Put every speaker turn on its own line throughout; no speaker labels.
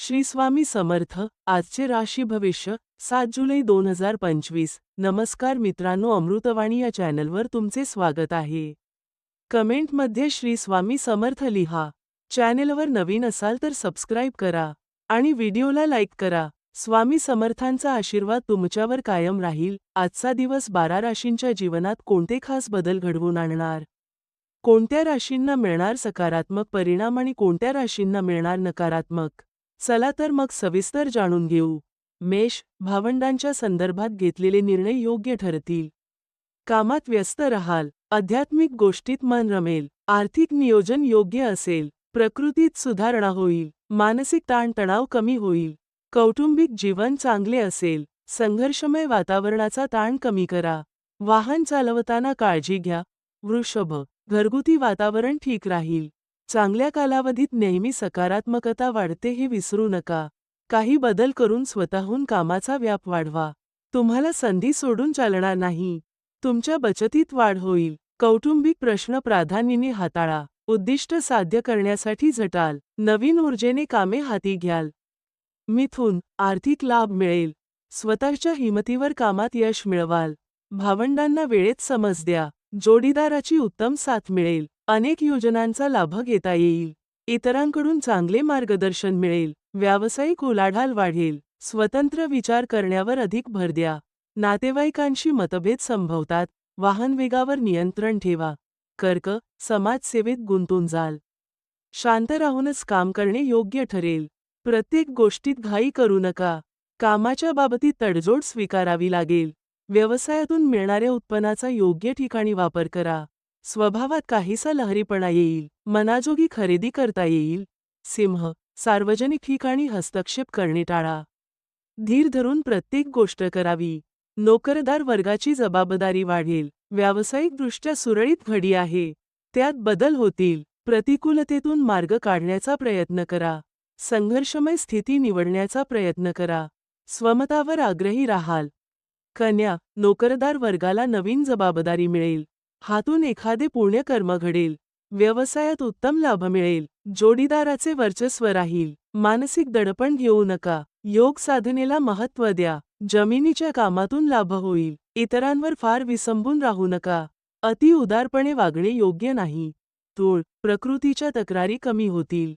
श्री स्वामी समर्थ आजचे राशी भविष्य सात जुलै दोन हजार पंचवीस. नमस्कार मित्रांनो अमृतवाणी या चॅनलवर तुमचे स्वागत आहे. कमेंटमध्ये श्री स्वामी समर्थ लिहा. चॅनेलवर नवीन असाल तर सबस्क्राईब करा आणि व्हिडिओला लाईक करा. स्वामी समर्थांचा आशीर्वाद तुमच्यावर कायम राहील. आजचा दिवस बारा राशींच्या जीवनात कोणते खास बदल घडवून आणणार? कोणत्या राशींना मिळणार सकारात्मक परिणाम आणि कोणत्या राशींना मिळणार नकारात्मक? चला तर मग सविस्तर जाणून घेऊ. मेष भावंडांच्या संदर्भात घेतलेले निर्णय योग्य ठरतील. कामात व्यस्त राहाल. आध्यात्मिक गोष्टीत मन रमेल. आर्थिक नियोजन योग्य असेल. प्रकृतीत सुधारणा होईल. मानसिक ताणतणाव कमी होईल. कौटुंबिक जीवन चांगले असेल. संघर्षमय वातावरणाचा ताण कमी करा. वाहन चालवताना काळजी घ्या. वृषभ. घरगुती वातावरण ठीक राहील. चांगल्या कालावधीत नेहमी सकारात्मकता वाढते हे विसरू नका. काही बदल करून स्वतःहून कामाचा व्याप वाढवा. तुम्हाला संधी सोडून चालणार नाही. तुमच्या बचतीत वाढ होईल. कौटुंबिक प्रश्न प्राधान्याने हाताळा. उद्दिष्ट साध्य करण्यासाठी झटाल. नवीन ऊर्जेने कामे हाती घ्याल. मिथून आर्थिक लाभ मिळेल. स्वतःच्या हिमतीवर कामात यश मिळवाल. भावंडांना वेळेत समज द्या. जोडीदाराची उत्तम साथ मिळेल. अनेक योजनांचा लाभ घेता येईल. इतरांकडून चांगले मार्गदर्शन मिळेल. व्यावसायिक उलाढाल वाढेल. स्वतंत्र विचार करण्यावर अधिक भर द्या. नातेवाईकांशी मतभेद संभवतात. वाहन वेगावर नियंत्रण ठेवा. कर्क समाजसेवेत गुंतून जाल. शांत राहूनच काम करणे योग्य ठरेल. प्रत्येक गोष्टीत घाई करू नका. कामाच्या बाबतीत तडजोड स्वीकारावी लागेल. व्यवसायातून मिळणाऱ्या उत्पन्नाचा योग्य ठिकाणी वापर करा. स्वभावात काहीसा लहरीपणा येईल मनाजोगी खरेदी करता येईल. सिंह सार्वजनिक ठिकाणी हस्तक्षेप करणे टाळा. धीर धरून प्रत्येक गोष्ट करावी. नोकरदार वर्गाची जबाबदारी वाढेल. व्यावसायिकदृष्ट्या सुरळीत घडी आहे. त्यात बदल होतील. प्रतिकूलतेतून मार्ग काढण्याचा प्रयत्न करा. संघर्षमय स्थिती निवडण्याचा प्रयत्न करा. स्वमतावर आग्रही राहाल. कन्या नोकरदार वर्गाला नवीन जबाबदारी मिळेल. हातून एखादे पुण्यकर्म घडेल व्यवसायात उत्तम लाभ मिळेल जोडीदाराचे वर्चस्व राहील मानसिक दडपण घेऊ नका योग साधनेला महत्त्व द्या जमिनीच्या कामातून लाभ होईल इतरांवर फार विसंबून राहू नका अति उदारपणे वागणे योग्य नाही तूळ प्रकृतीच्या तक्रारी कमी होतील.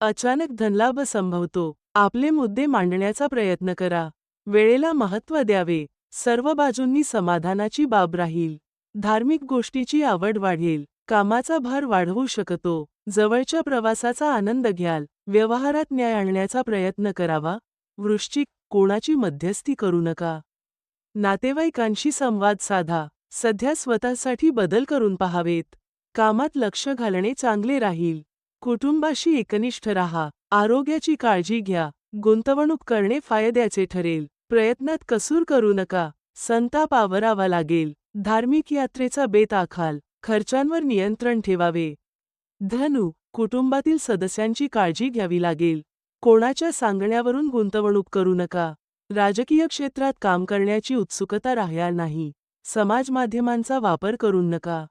अचानक धनलाभ संभवतो आपले मुद्दे मांडण्याचा प्रयत्न करा वेळेला महत्त्व द्यावे सर्व बाजूंनी समाधानाची बाब राहील. धार्मिक गोष्टीची आवड वाढेल कामाचा भार वाढवू शकतो जवळच्या प्रवासाचा आनंद घ्याल व्यवहारात न्याय आणण्याचा प्रयत्न करावा वृश्चिक कोणाची मध्यस्थी करू नका. नातेवाईकांशी संवाद साधा सध्या स्वतःसाठी बदल करून पहावेत कामात लक्ष घालणे चांगले राहील कुटुंबाशी एकनिष्ठ राहा आरोग्याची काळजी घ्या गुंतवणूक करणे फायद्याचे ठरेल प्रयत्नात कसूर करू नका. संताप आवरावा लागेल. धार्मिक यात्रेचा बेत आखाल. खर्चांवर नियंत्रण ठेवावे. धनु कुटुंबातील सदस्यांची काळजी घ्यावी लागेल. कोणाच्या सांगण्यावरून गुंतवणूक करू नका. राजकीय क्षेत्रात काम करण्याची उत्सुकता राहणार नाही. समाज माध्यमांचा वापर करू नका.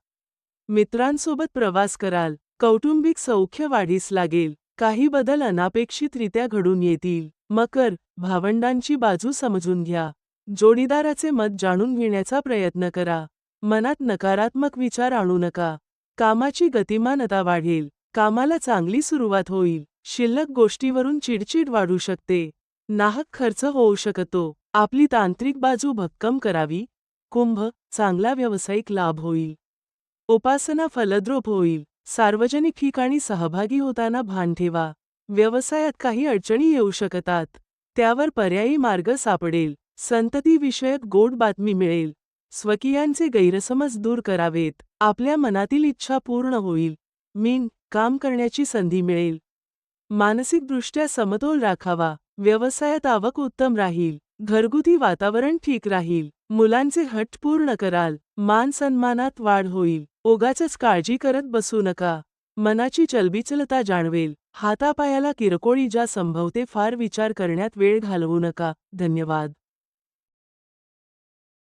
मित्रांसोबत प्रवास कराल. कौटुंबिक सौख्य वाढीस लागेल. काही बदल अनापेक्षितरित्या घडून येतील. मकर भावंडांची बाजू समजून घ्या. जोडीदाराचे मत जाणून घेण्याचा प्रयत्न करा. मनात नकारात्मक विचार आणू नका. कामाची गतिमानता वाढेल. कामाला चांगली सुरुवात होईल. शिल्लक गोष्टीवरून चिडचिड वाढू शकते. नाहक खर्च होऊ शकतो. आपली तांत्रिक बाजू भक्कम करावी. कुंभ चांगला व्यावसायिक लाभ होईल. उपासना फलद्रोप होईल. सार्वजनिक ठिकाणी सहभागी होताना भान ठेवा. व्यवसायात काही अडचणी येऊ शकतात. त्यावर पर्यायी मार्ग सापडेल. संततीविषयक गोड बातमी मिळेल. स्वकीयांचे गैरसमज दूर करावेत. आपल्या मनातील इच्छा पूर्ण होईल. मीन काम करण्याची संधी मिळेल. मानसिकदृष्ट्या समतोल राखावा. व्यवसायात आवक उत्तम राहील. घरगुती वातावरण ठीक राहील. मुलांचे हट पूर्ण कराल. मान सन्मानात वाढ होईल. ओगाचच काळजी करत बसू नका. मनाची चलबिचलता जाणवेल. हातापायाला किरकोळी ज्या संभवते फार विचार करण्यात वेळ घालवू नका. धन्यवाद.